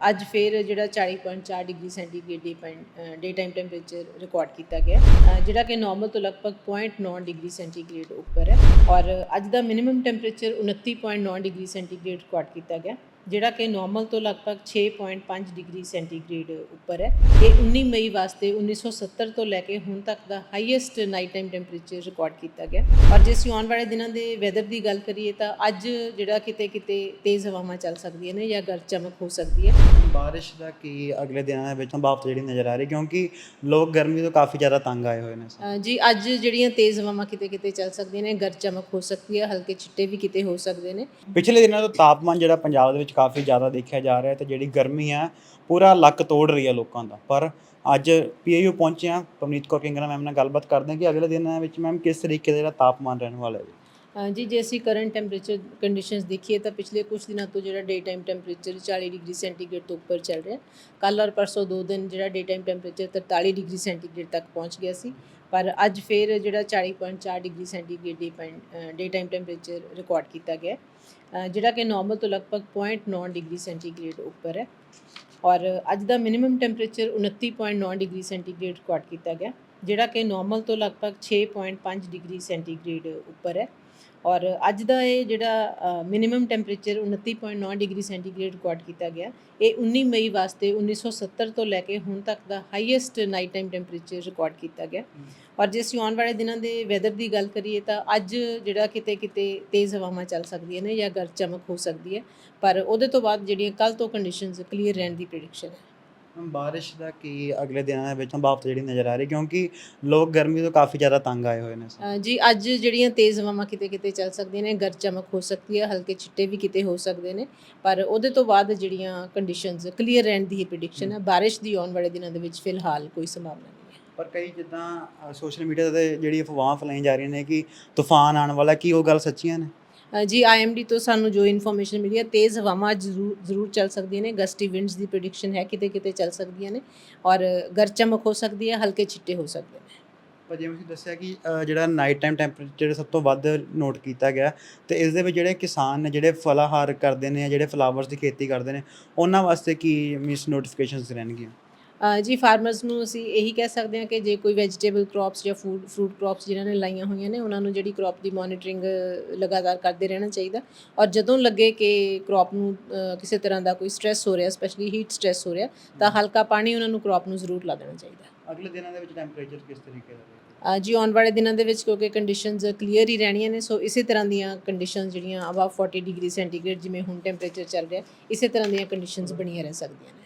ਅੱਜ ਫਿਰ ਜਿਹੜਾ 40.4 degree centigrade day day time temperature record ਕੀਤਾ ਗਿਆ। ਜਿਹੜਾ ਕਿ ਨਾਰਮਲ ਤੋਂ ਲਗਭਗ 0.9 ਡਿਗਰੀ ਸੈਂਟੀਗ੍ਰੇਡ ਉੱਪਰ ਹੈ। ਔਰ ਅੱਜ ਦਾ minimum temperature 29.9 degree centigrade record ਕੀਤਾ ਗਿਆ। ਜਿਹੜਾ ਕਿ ਨਾਰਮਲ ਤੋਂ ਲਗਭਗ 6.5 ਡਿਗਰੀ ਸੈਂਟੀਗ੍ਰੇਡ ਉੱਪਰ ਹੈ। ਇਹ 19 ਮਈ ਵਾਸਤੇ 1970 ਤੋਂ ਲੈ ਕੇ ਹੁਣ ਤੱਕ ਦਾ highest night time temperature record ਕੀਤਾ ਗਿਆ। ਔਰ ਜੇ ਅਸੀਂ ਆਉਣ ਵਾਲੇ ਦਿਨਾਂ ਦੇ ਵੈਦਰ ਦੀ ਗੱਲ ਕਰੀਏ ਤਾਂ ਅੱਜ ਜਿਹੜਾ ਕਿਤੇ ਕਿਤੇ ਤੇਜ਼ ਹਵਾਵਾਂ ਚੱਲ ਸਕਦੀਆਂ ਨੇ ਜਾਂ ਗਰਜ ਚਮਕ ਹੋ ਸਕਦੀ ਹੈ। ਬਾਰਿਸ਼ ਦਾ ਕੀ ਅਗਲੇ ਦਿਨਾਂ ਦੇ ਵਿੱਚ ਸੰਭਾਵਨਾ ਜਿਹੜੀ ਨਜ਼ਰ ਆ ਰਹੀ ਕਿਉਂਕਿ ਲੋਕ ਗਰਮੀ ਤੋਂ ਕਾਫੀ ਜ਼ਿਆਦਾ ਤੰਗ ਆਏ ਹੋਏ ਨੇ ਅ, ਜੀ ਅੱਜ ਜਿਹੜੀਆਂ ਤੇਜ਼ ਹਵਾਵਾਂ ਕਿਤੇ ਕਿਤੇ ਚੱਲ ਸਕਦੀਆਂ ਨੇ ਗਰਜ ਚਮਕ ਹੋ ਸਕਦੀ ਹੈ ਹਲਕੇ ਛਿੱਟੇ ਵੀ ਕਿਤੇ ਹੋ ਸਕਦੇ ਨੇ। ਪਿਛਲੇ ਦਿਨਾਂ ਤੋਂ ਤਾਪਮਾਨ ਜਿਹੜਾ ਪੰਜਾਬ ਦੇ ਵਿੱਚ ਕਾਫੀ ਜ਼ਿਆਦਾ ਦੇਖਿਆ ਜਾ ਰਿਹਾ ਹੈ ਤੇ ਜਿਹੜੀ ਗਰਮੀ ਹੈ ਪੂਰਾ ਲੱਕ ਤੋੜ ਰਹੀ ਹੈ ਲੋਕਾਂ ਦਾ। ਪਰ ਅੱਜ ਪੀਆਈਯੂ ਪਹੁੰਚੇ ਹਾਂ ਪਵਨੀਤ ਕੌਰ ਕਿੰਗਰਾ ਮੈਮ ਨਾਲ ਗੱਲਬਾਤ ਕਰਦੇ ਹਾਂ ਕਿ ਅਗਲੇ ਦਿਨਾਂ ਵਿੱਚ ਮੈਮ ਕਿਸ ਤਰੀਕੇ ਦਾ ਜਿਹੜਾ ਤਾਪਮਾਨ ਰਹਿਣ ਵਾਲਾ ਹੈ। ਅ, ਜੀ, ਜੇ ਅਸੀਂ ਕਰੰਟ ਟੈਂਪਰੇਚਰ ਕੰਡੀਸ਼ਨਸ ਦੇਖੀਏ ਤਾਂ ਪਿਛਲੇ ਕੁਝ ਦਿਨਾਂ ਤੋਂ ਜਿਹੜਾ day time temperature 40 degree centigrade ਤੋਂ ਉੱਪਰ ਚੱਲ ਰਿਹਾ। ਕੱਲ ਔਰ ਪਰਸੋਂ ਦੋ ਦਿਨ ਜਿਹੜਾ day time temperature 43 degree centigrade ਤੱਕ ਪਹੁੰਚ ਗਿਆ ਸੀ। ਪਰ ਅੱਜ ਫਿਰ ਜਿਹੜਾ 40.4 degree centigrade day day time temperature record ਕੀਤਾ ਗਿਆ। ਜਿਹੜਾ ਕਿ ਨਾਰਮਲ ਤੋਂ ਲਗਭਗ 0.9 ਡਿਗਰੀ ਸੈਂਟੀਗ੍ਰੇਡ ਉੱਪਰ ਹੈ। ਔਰ ਅੱਜ ਦਾ minimum temperature 29.9 degree centigrade record ਕੀਤਾ ਗਿਆ, ਜਿਹੜਾ ਕਿ ਨਾਰਮਲ ਤੋਂ ਲਗਭਗ 6.5 ਡਿਗਰੀ ਸੈਂਟੀਗ੍ਰੇਡ ਉੱਪਰ ਹੈ। ਔਰ ਅੱਜ ਦਾ ਇਹ ਜਿਹੜਾ minimum temperature 29.9 degree centigrade record ਕੀਤਾ ਗਿਆ ਇਹ 19 ਮਈ ਵਾਸਤੇ 1970 ਤੋਂ ਲੈ ਕੇ ਹੁਣ ਤੱਕ ਦਾ highest night time temperature record ਕੀਤਾ ਗਿਆ। ਔਰ ਜੇ ਅਸੀਂ ਆਉਣ ਵਾਲੇ ਦਿਨਾਂ ਦੇ ਵੈਦਰ ਦੀ ਗੱਲ ਕਰੀਏ ਤਾਂ ਅੱਜ ਜਿਹੜਾ ਕਿਤੇ ਕਿਤੇ ਤੇਜ਼ ਹਵਾਵਾਂ ਚੱਲ ਸਕਦੀਆਂ ਨੇ ਜਾਂ ਗਰਜ ਚਮਕ ਹੋ ਸਕਦੀ ਹੈ ਪਰ ਉਹਦੇ ਤੋਂ ਬਾਅਦ ਜਿਹੜੀਆਂ ਕੱਲ ਤੋਂ ਕੰਡੀਸ਼ਨਸ ਕਲੀਅਰ ਰਹਿਣ ਦੀ ਪ੍ਰੈਡਿਕਸ਼ਨ ਹੈ। ਬਾਰਿਸ਼ ਦਾ ਕੀ ਅਗਲੇ ਦਿਨਾਂ ਦੇ ਵਿੱਚ ਸੰਭਾਵਨਾ ਜਿਹੜੀ ਨਜ਼ਰ ਆ ਰਹੀ ਕਿਉਂਕਿ ਲੋਕ ਗਰਮੀ ਤੋਂ ਕਾਫੀ ਜ਼ਿਆਦਾ ਤੰਗ ਆਏ ਹੋਏ ਨੇ ਅ, ਜੀ ਅੱਜ ਜਿਹੜੀਆਂ ਤੇਜ਼ ਹਵਾਵਾਂ ਕਿਤੇ ਕਿਤੇ ਚੱਲ ਸਕਦੀਆਂ ਨੇ ਗਰਜ ਚਮਕ ਹੋ ਸਕਦੀ ਹੈ ਹਲਕੇ ਛਿੱਟੇ ਵੀ ਕਿਤੇ ਹੋ ਸਕਦੇ ਨੇ ਪਰ ਉਹਦੇ ਤੋਂ ਬਾਅਦ ਜਿਹੜੀਆਂ ਕੰਡੀਸ਼ਨਸ ਕਲੀਅਰ ਰਹਿਣ ਦੀ ਹੀ ਪ੍ਰੈਡਿਕਸ਼ਨ ਹੈ ਬਾਰਿਸ਼ ਦੀ ਆਉਣ ਵਾਲੇ ਦਿਨਾਂ ਦੇ ਵਿੱਚ ਫਿਲਹਾਲ ਕੋਈ ਸੰਭਾਵਨਾ ਨਹੀਂ ਹੈ। ਪਰ ਕਈ ਜਿੱਦਾਂ ਸੋਸ਼ਲ ਮੀਡੀਆ ਤੇ ਜਿਹੜੀ ਅਫਵਾਹਾਂ ਫੈਲਾਈਆਂ ਜਾ ਰਹੀਆਂ ਨੇ ਕਿ ਤੂਫਾਨ ਆਉਣ ਵਾਲਾ ਕੀ ਉਹ ਗੱਲ ਸੱਚੀਆਂ ਨੇ? ਜੀ ਆਈਐਮਡੀ ਤੋਂ ਸਾਨੂੰ ਜੋ ਇਨਫੋਰਮੇਸ਼ਨ ਮਿਲੀ ਹੈ, ਤੇਜ਼ ਹਵਾਵਾਂ ਜ਼ਰੂਰ ਜ਼ਰੂਰ ਚੱਲ ਸਕਦੀਆਂ ਨੇ ਗਸਟੀ ਵਿੰਡਸ ਦੀ ਪ੍ਰੈਡਿਕਸ਼ਨ ਹੈ, ਕਿਤੇ ਕਿਤੇ ਚੱਲ ਸਕਦੀਆਂ ਨੇ, ਔਰ ਗਰਚਮਕ ਹੋ ਸਕਦੀ ਹੈ, ਹਲਕੇ ਛਿੱਟੇ ਹੋ ਸਕਦੇ ਨੇ। ਪਰ ਜਿਵੇਂ ਤੁਸੀਂ ਦੱਸਿਆ ਕਿ ਜਿਹੜਾ ਨਾਈਟ ਟਾਈਮ ਟੈਂਪਰੇਚਰ ਸਭ ਤੋਂ ਵੱਧ ਨੋਟ ਕੀਤਾ ਗਿਆ, ਤੇ ਇਸ ਦੇ ਵਿੱਚ ਜਿਹੜੇ ਕਿਸਾਨ ਨੇ, ਜਿਹੜੇ ਫਲਾਹਾਰ ਕਰਦੇ ਨੇ ਜਿਹੜੇ ਫਲਾਵਰਸ ਦੀ ਖੇਤੀ ਕਰਦੇ ਨੇ, ਉਹਨਾਂ ਵਾਸਤੇ ਕੀ ਮਿਸ ਨੋਟੀਫਿਕੇਸ਼ਨਸ ਰਹਿਣਗੀਆਂ? ਜੀ ਫਾਰਮਰਸ ਨੂੰ ਅਸੀਂ ਇਹੀ ਕਹਿ ਸਕਦੇ ਹਾਂ ਕਿ ਜੇ ਕੋਈ ਵੈਜੀਟੇਬਲ ਕ੍ਰੌਪਸ ਜਾਂ ਫੂਡ ਫਰੂਟ ਕ੍ਰੌਪਸ ਜਿਨ੍ਹਾਂ ਨੇ ਲਾਈਆਂ ਹੋਈਆਂ ਨੇ ਉਹਨਾਂ ਨੂੰ ਜਿਹੜੀ ਕ੍ਰੌਪ ਦੀ ਮੋਨੀਟਰਿੰਗ ਲਗਾਤਾਰ ਕਰਦੇ ਰਹਿਣਾ ਚਾਹੀਦਾ। ਔਰ ਜਦੋਂ ਲੱਗੇ ਕਿ ਕ੍ਰੌਪ ਨੂੰ ਕਿਸੇ ਤਰ੍ਹਾਂ ਦਾ ਕੋਈ ਸਟ੍ਰੈਸ ਹੋ ਰਿਹਾ ਸਪੈਸ਼ਲੀ ਹੀਟ ਸਟ੍ਰੈਸ ਹੋ ਰਿਹਾ ਤਾਂ ਹਲਕਾ ਪਾਣੀ ਉਹਨਾਂ ਨੂੰ ਕ੍ਰੌਪ ਨੂੰ ਜ਼ਰੂਰ ਲਾ ਦੇਣਾ ਚਾਹੀਦਾ। ਅਗਲੇ ਦਿਨਾਂ ਦੇ ਵਿੱਚ ਟੈਂਪਰੇਚਰ ਕਿਸ ਤਰੀਕੇ ਦਾ ਜੀ ਆਉਣ ਵਾਲੇ ਦਿਨਾਂ ਦੇ ਵਿੱਚ ਕਿਉਂਕਿ ਕੰਡੀਸ਼ਨਸ ਕਲੀਅਰ ਹੀ ਰਹਿਣੀਆਂ ਨੇ ਸੋ ਇਸੇ ਤਰ੍ਹਾਂ ਦੀਆਂ ਕੰਡੀਸ਼ਨਸ ਜਿਹੜੀਆਂ ਅਬਵ 40 ਡਿਗਰੀ ਸੈਂਟੀਗ੍ਰੇਡ ਜਿਵੇਂ ਹੁਣ ਟੈਂਪਰੇਚਰ ਚੱਲ ਰਿਹਾ ਇਸੇ ਤਰ੍ਹਾਂ ਦੀਆਂ ਕੰਡੀਸ਼ਨਸ ਬਣੀਆਂ ਰਹਿ ਸਕਦੀਆਂ ਨੇ।